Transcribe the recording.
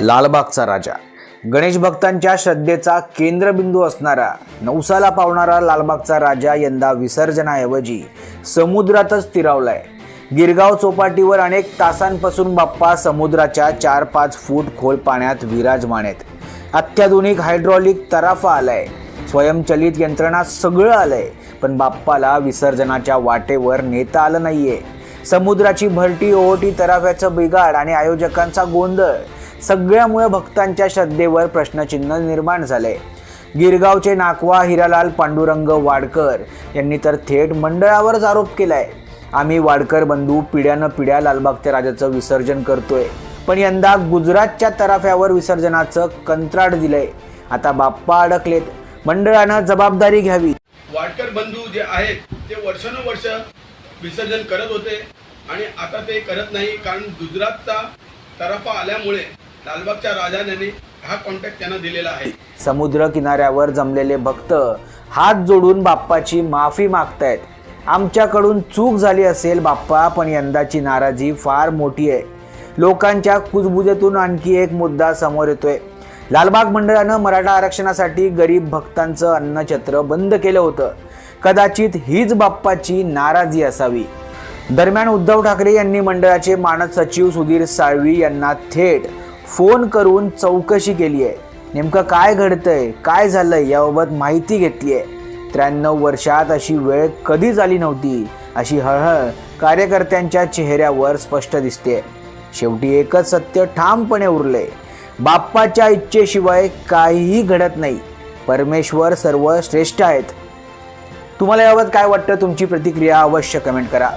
लालबागचा राजा. गणेश भक्तांच्या श्रद्धेचा केंद्रबिंदू असणारा नवसाला पावणारा लालबागचा राजा यंदा विसर्जनाऐवजी समुद्रातच स्थिरावलाय गिरगाव चौपाटीवर अनेक तासांपासून बाप्पा समुद्राच्या चार पाच फूट खोल पाण्यात विराजमान आहेत. अत्याधुनिक हायड्रॉलिक तराफा आलाय. स्वयंचलित यंत्रणा सगळं आलंय पण बाप्पाला विसर्जनाच्या वाटेवर नेता आलं नाहीये. समुद्राची भरटी ओहोटी तराफ्याचं बिघाड आणि आयोजकांचा गोंधळ सगळ्यामुळे भक्तांच्या श्रद्धेवर प्रश्नचिन्ह निर्माण झाले. गिरगावचे नाकवा हिरालाल पांडुरंग वाडकर यांनी तर थेट मंडळावरच आरोप केलाय. आम्ही वाडकर बंधू पिढ्यानं पिढ्या लालबागच्या राजाचं विसर्जन करतोय. पण यंदा गुजरातच्या तराफ्यावर विसर्जनाचं कंत्राट दिलंय. आता बाप्पा अडकलेत. मंडळानं जबाबदारी घ्यावी. वाडकर बंधू जे आहेत ते वर्षानुवर्ष विसर्जन करत होते आणि आता ते करत नाही कारण गुजरातचा तराफा आल्यामुळे लालबागच्या राजाने हा कॉन्टॅक्ट त्यांना दिलेला आहे. समुद्र किनाऱ्यावर जमलेले भक्त हात जोडून बाप्पाची माफी मागतायत. आमच्याकडून चूक झाली असेल बाप्पा पण यंदाची नाराजी फार मोठी आहे. लोकांच्या कुजबुजेतून आणखी एक मुद्दा समोर येतोय. लालबाग मंडळानं मराठा आरक्षणासाठी गरीब भक्तांचं अन्नछत्र बंद केलं होतं. कदाचित हीच बाप्पाची नाराजी असावी. दरम्यान उद्धव ठाकरे यांनी मंडळाचे मानद सचिव सुधीर साळवी यांना थेट फोन करून चौकशी केली आहे. नेमकं काय घडतंय काय झालंय याबाबत माहिती घेतली आहे. त्र्याण्णव वर्षात अशी वेळ कधीच आली नव्हती अशी हळहळ कार्यकर्त्यांच्या चेहऱ्यावर स्पष्ट दिसते. शेवटी एकच सत्य ठामपणे उरले बाप्पाच्या इच्छेशिवाय काहीही घडत नाही. परमेश्वर सर्व श्रेष्ठ आहेत. तुम्हाला याबाबत काय वाटतं? तुमची प्रतिक्रिया अवश्य कमेंट करा.